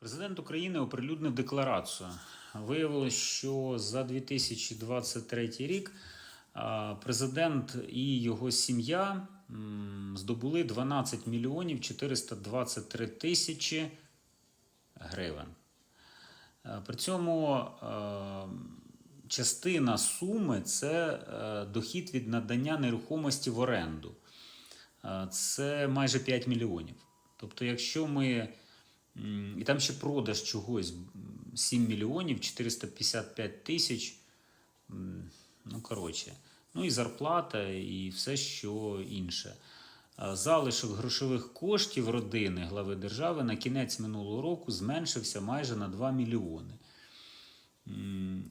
Президент України оприлюднив декларацію. Виявилось, що за 2023 рік президент і його сім'я здобули 12 мільйонів 423 тисячі гривень. Е, При цьому е, частина суми це е, дохід від надання нерухомості в оренду. Це майже 5 мільйонів. Тобто, якщо ми. І там ще продаж чогось 7 мільйонів 455 тисяч. Ну, коротше. Ну і зарплата, і все, що інше. Залишок грошових коштів родини глави держави на кінець минулого року зменшився майже на 2 мільйони.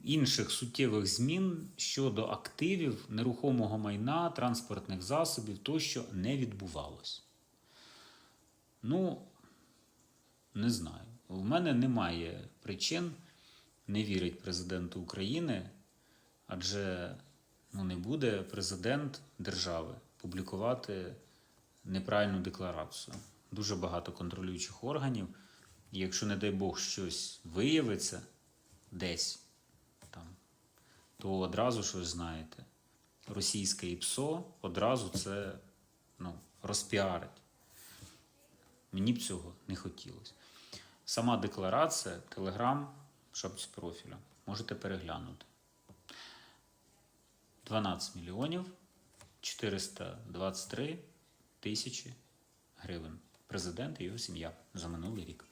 Інших суттєвих змін щодо активів, нерухомого майна, транспортних засобів тощо не відбувалось. Ну, не знаю. У мене немає причин не вірити президенту України, адже ну, не буде президент держави публікувати неправильну декларацію. Дуже багато контролюючих органів. І якщо, не дай Бог, щось виявиться десь там, то одразу ж знаєте, російське ІПСО одразу це ну, розпіарить. Мені б цього не хотілося. Сама декларація, телеграм, шапці профіля. Можете переглянути. 12 мільйонів 423 тисячі гривень. Президент і його сім'я за минулий рік.